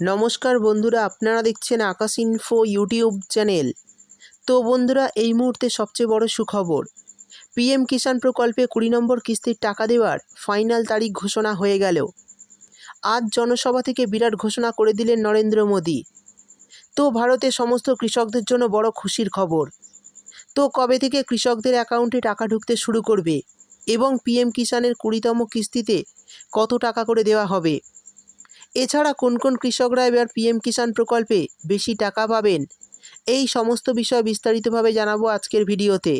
নমস্কার বন্ধুরা, আপনারা দেখছেন আকাশ ইনফো ইউটিউব চ্যানেল তো বন্ধুরা, এই মুহূর্তে সবচেয়ে বড় সুখবর পিএম কিষাণ প্রকল্পে কুড়ি নম্বর কিস্তির টাকা দেওয়ার ফাইনাল তারিখ ঘোষণা হয়ে গেল। আজ জনসভা থেকে বিরাট ঘোষণা করে দিলেন নরেন্দ্র মোদী। তো ভারতে সমস্ত কৃষকদের জন্য বড় খুশির খবর। তো কবে থেকে কৃষকদের অ্যাকাউন্টে টাকা ঢুকতে শুরু করবে এবং পিএম কিষাণের কুড়িতম কিস্তিতে কত টাকা করে দেওয়া হবে? এছাড়া কোন কোন কৃষকরা এবার পিএম কিষাণ প্রকল্পে বেশি টাকা পাবেন? এই সমস্ত বিষয় বিস্তারিতভাবে জানাব আজকের ভিডিওতে।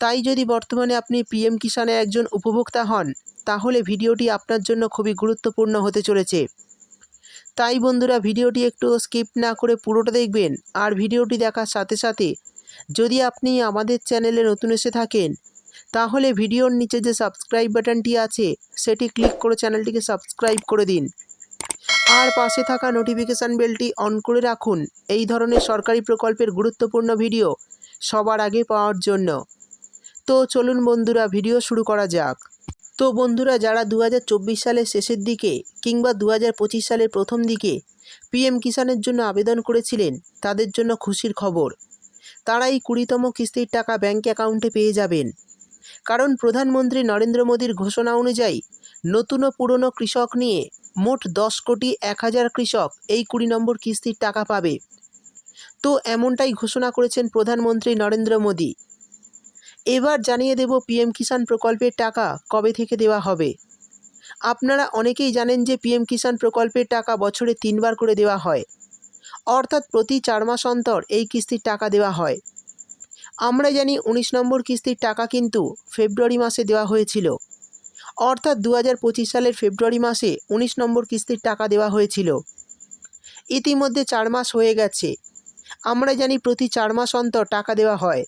তাই যদি বর্তমানে আপনি পিএম কিষাণের একজন উপভোক্তা হন, তাহলে ভিডিওটি আপনার জন্য খুবই গুরুত্বপূর্ণ হতে চলেছে। তাই বন্ধুরা, ভিডিওটি একটু স্কিপ না করে পুরোটা দেখবেন আর ভিডিওটি দেখার সাথে সাথে যদি আপনি আমাদের চ্যানেলে নতুন এসে থাকেন, তাহলে ভিডিওর নিচে যে সাবস্ক্রাইব বাটনটি আছে, সেটি ক্লিক করে চ্যানেলটিকে সাবস্ক্রাইব করে দিন। আর পাশে থাকা নোটিফিকেশান বেলটি অন করে রাখুন। এই ধরনের সরকারি প্রকল্পের গুরুত্বপূর্ণ ভিডিও সবার আগে পাওয়ার জন্য। তো চলুন বন্ধুরা ভিডিও শুরু করা যাক। তো বন্ধুরা, যারা দু হাজার চব্বিশ সালের শেষের দিকে কিংবা দু হাজার পঁচিশ সালের প্রথম দিকে পিএম কিষাণের জন্য আবেদন করেছিলেন, তাদের জন্য খুশির খবর। তারা এই কুড়িতম কিস্তির টাকা ব্যাঙ্ক অ্যাকাউন্টে পেয়ে যাবেন। কারণ প্রধানমন্ত্রী নরেন্দ্র মোদীর ঘোষণা অনুযায়ী নতুন ও পুরনো কৃষক নিয়ে মোট দশ কোটি এক হাজার কৃষক এই কুড়ি নম্বর কিস্তির টাকা পাবে। তো এমনটাই ঘোষণা করেছেন প্রধানমন্ত্রী নরেন্দ্র মোদী। এবার জানিয়ে দেব পিএম কিষাণ প্রকল্পের টাকা কবে থেকে দেওয়া হবে। আপনারা অনেকেই জানেন যে পিএম কিষাণ প্রকল্পের টাকা বছরে তিনবার করে দেওয়া হয়। অর্থাৎ প্রতি চার মাস অন্তর এই কিস্তির টাকা দেওয়া হয়। আমরা জানি উনিশ নম্বর কিস্তির টাকা কিন্তু ফেব্রুয়ারি মাসে দেওয়া হয়েছিল। অর্থাৎ দু হাজার পঁচিশ সালের ফেব্রুয়ারি মাসে উনিশ নম্বর কিস্তির টাকা দেওয়া হয়েছিল। ইতিমধ্যে চার মাস হয়ে গেছে। আমরা জানি প্রতি চার মাস অন্তর টাকা দেওয়া হয়।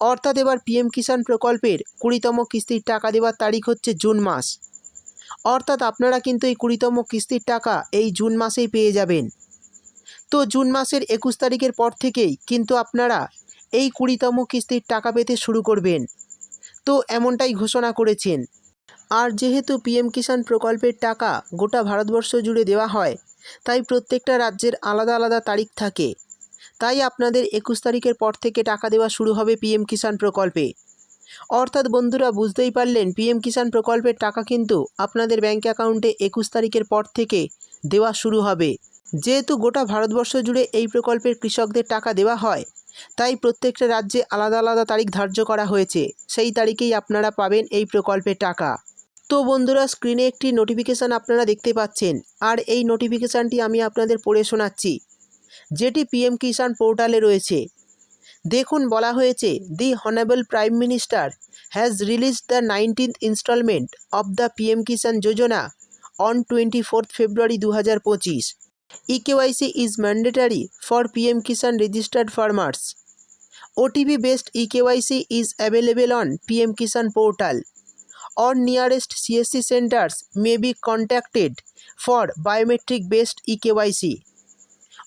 অর্থাৎ এবার পিএম কিষাণ প্রকল্পের কুড়িতম কিস্তির টাকা দেওয়ার তারিখ হচ্ছে জুন মাস। অর্থাৎ আপনারা কিন্তু এই কুড়িতম কিস্তির টাকা এই জুন মাসেই পেয়ে যাবেন। তো জুন মাসের একুশ তারিখের পর থেকেই কিন্তু আপনারা এই কুড়িতম কিস্তির টাকা পেতে শুরু করবেন। তো এমনটাই ঘোষণা করেছেন। আর যেহেতু পিএম কিষাণ প্রকল্পের টাকা গোটা ভারতবর্ষ জুড়ে দেওয়া হয়, তাই প্রত্যেকটা রাজ্যের আলাদা আলাদা তারিখ থাকে। তাই আপনাদের একুশ তারিখের পর থেকে টাকা দেওয়া শুরু হবে পিএম কিষাণ প্রকল্পে। অর্থাৎ বন্ধুরা, বুঝতেই পারলেন, পিএম কিষাণ প্রকল্পের টাকা কিন্তু আপনাদের ব্যাঙ্ক অ্যাকাউন্টে একুশ তারিখের পর থেকে দেওয়া শুরু হবে। যেহেতু গোটা ভারতবর্ষ জুড়ে এই প্রকল্পের কৃষকদের টাকা দেওয়া হয়, তাই প্রত্যেকটা রাজ্যে আলাদা আলাদা তারিখ ধার্য করা হয়েছে। সেই তারিখেই আপনারা পাবেন এই প্রকল্পের টাকা। তো বন্ধুরা স্ক্রিনে একটি নোটিফিকেশান আপনারা দেখতে পাচ্ছেন। আর এই নোটিফিকেশানটি আমি আপনাদের পড়ে শোনাচ্ছি, যেটি পিএম কিষাণ পোর্টালে রয়েছে। দেখুন, বলা হয়েছে the honourable prime minister has release the nineteenth instalment of the PM Kisan Yojana on twenty fourth February দু হাজার পঁচিশ eKYC is mandatory for PM Kisan registered farmers OTP based eKYC is available on PM Kisan portal or nearest CSC centers may be contacted for biometric based eKYC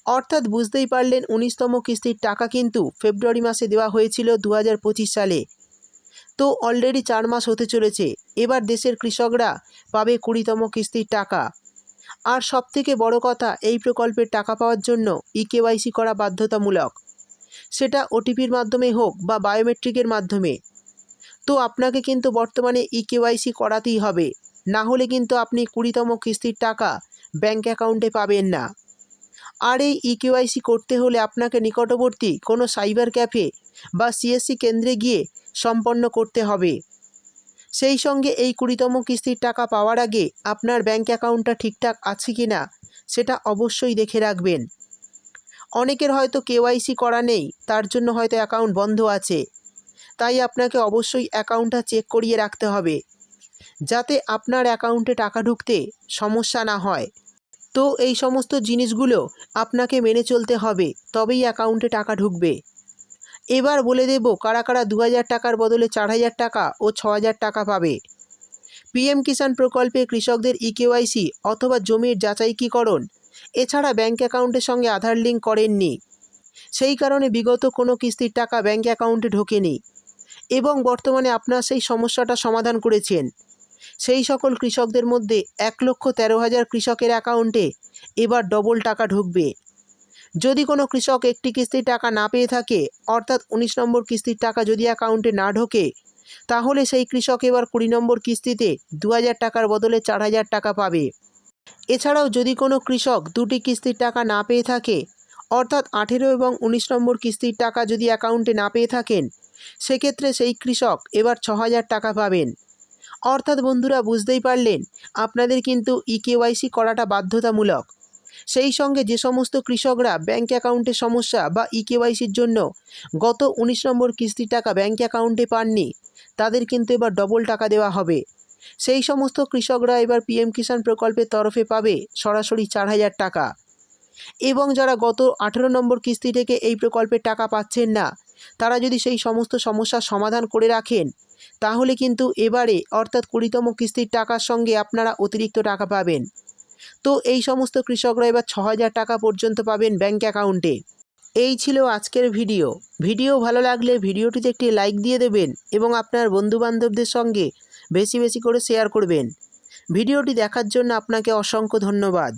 অর্থাৎ বুঝতেই পারলেন উনিশতম কিস্তির টাকা কিন্তু ফেব্রুয়ারি মাসে দেওয়া হয়েছিল দু হাজার পঁচিশ সালে। তো অলরেডি চার মাস হতে চলেছে, এবার দেশের কৃষকরা পাবে কুড়িতম কিস্তির টাকা। আর সবথেকে বড় কথা, এই প্রকল্পের টাকা পাওয়ার জন্য ইকেওয়াইসি করা বাধ্যতামূলক। সেটা ওটিপির মাধ্যমে হোক বা বায়োমেট্রিকের মাধ্যমে। তো আপনাকে কিন্তু বর্তমানে ইকেওয়াইসি করাতেই হবে। না হলে কিন্তু আপনি কুড়িতম কিস্তির টাকা ব্যাঙ্ক অ্যাকাউন্টে পাবেন না। আর এই ইকেওয়াইসি করতে হলে আপনাকে নিকটবর্তী কোনো সাইবার ক্যাফে বা সিএসসি কেন্দ্রে গিয়ে সম্পন্ন করতে হবে। সেই সঙ্গে এই কুড়িতম কিস্তির টাকা পাওয়ার আগে আপনার ব্যাঙ্ক অ্যাকাউন্টটা ঠিকঠাক আছে কি না সেটা অবশ্যই দেখে রাখবেন। অনেকের হয়তো কেওয়াইসি করা নেই, তার জন্য হয়তো অ্যাকাউন্ট বন্ধ আছে। তাই আপনাকে অবশ্যই অ্যাকাউন্টটা চেক করিয়ে রাখতে হবে, যাতে আপনার অ্যাকাউন্টে টাকা ঢুকতে সমস্যা না হয়। তো এই সমস্ত জিনিসগুলো আপনাকে মেনে চলতে হবে, তবেই অ্যাকাউন্টে টাকা ঢুকবে। এবার বলে দেব কারা কারা দু হাজার টাকার বদলে চার হাজার টাকা ও ছ টাকা পাবে। পিএম কিষাণ প্রকল্পে কৃষকদের ইকেওয়াইসি অথবা জমির যাচাইকীকরণ, এছাড়া ব্যাঙ্ক অ্যাকাউন্টের সঙ্গে আধার লিঙ্ক করেননি। সেই কারণে বিগত কোনো কিস্তির টাকা ব্যাঙ্ক অ্যাকাউন্টে ঢোকেনি। এবং বর্তমানে আপনার সেই সমস্যাটা সমাধান করেছেন। সেই সকল কৃষকদের মধ্যে এক লক্ষ তেরো হাজার কৃষকের অ্যাকাউন্টে এবার ডবল টাকা ঢুকবে। যদি কোনো কৃষক একটি কিস্তির টাকা না পেয়ে থাকে, অর্থাৎ উনিশ নম্বর কিস্তির টাকা যদি অ্যাকাউন্টে না ঢোকে, তাহলে সেই কৃষক এবার কুড়ি নম্বর কিস্তিতে দু হাজার টাকার বদলে চার হাজার টাকা পাবে। এছাড়াও যদি কোনো কৃষক দুটি কিস্তির টাকা না পেয়ে থাকে, অর্থাৎ আঠেরো এবং উনিশ নম্বর কিস্তির টাকা যদি অ্যাকাউন্টে না পেয়ে থাকেন সেক্ষেত্রে সেই কৃষক এবার ছ হাজার টাকা পাবেন। অর্থাৎ বন্ধুরা বুঝতেই পারলেন, আপনাদের কিন্তু ই কেওয়াইসি করাটা বাধ্যতামূলক। সেই সঙ্গে যে সমস্ত কৃষকরা ব্যাঙ্ক অ্যাকাউন্টে সমস্যা বা ই কেওয়াইসির জন্য গত উনিশ নম্বর কিস্তির টাকা ব্যাঙ্ক অ্যাকাউন্টে পাননি, তাদের কিন্তু এবার ডবল টাকা দেওয়া হবে। সেই সমস্ত কৃষকরা এবার পিএম কিষাণ প্রকল্পের তরফে পাবে সরাসরি চার হাজার টাকা। এবং যারা গত আঠেরো নম্বর কিস্তি থেকে এই প্রকল্পের টাকা পাচ্ছেন না তারা যদি সেই সমস্ত সমস্যার সমাধান করে রাখেন, তাহলে কিন্তু এবারে, অর্থাৎ কুড়িতম কিস্তির টাকার সঙ্গে আপনারা অতিরিক্ত টাকা পাবেন। তো এই সমস্ত কৃষকরা এবার ছ হাজার টাকা পর্যন্ত পাবেন ব্যাঙ্ক অ্যাকাউন্টে। এই ছিল আজকের ভিডিও। ভিডিও ভালো লাগলে ভিডিওটিতে একটি লাইক দিয়ে দেবেন এবং আপনার বন্ধুবান্ধবদের সঙ্গে বেশি বেশি করে শেয়ার করবেন। ভিডিওটি দেখার জন্য আপনাকে অসংখ্য ধন্যবাদ।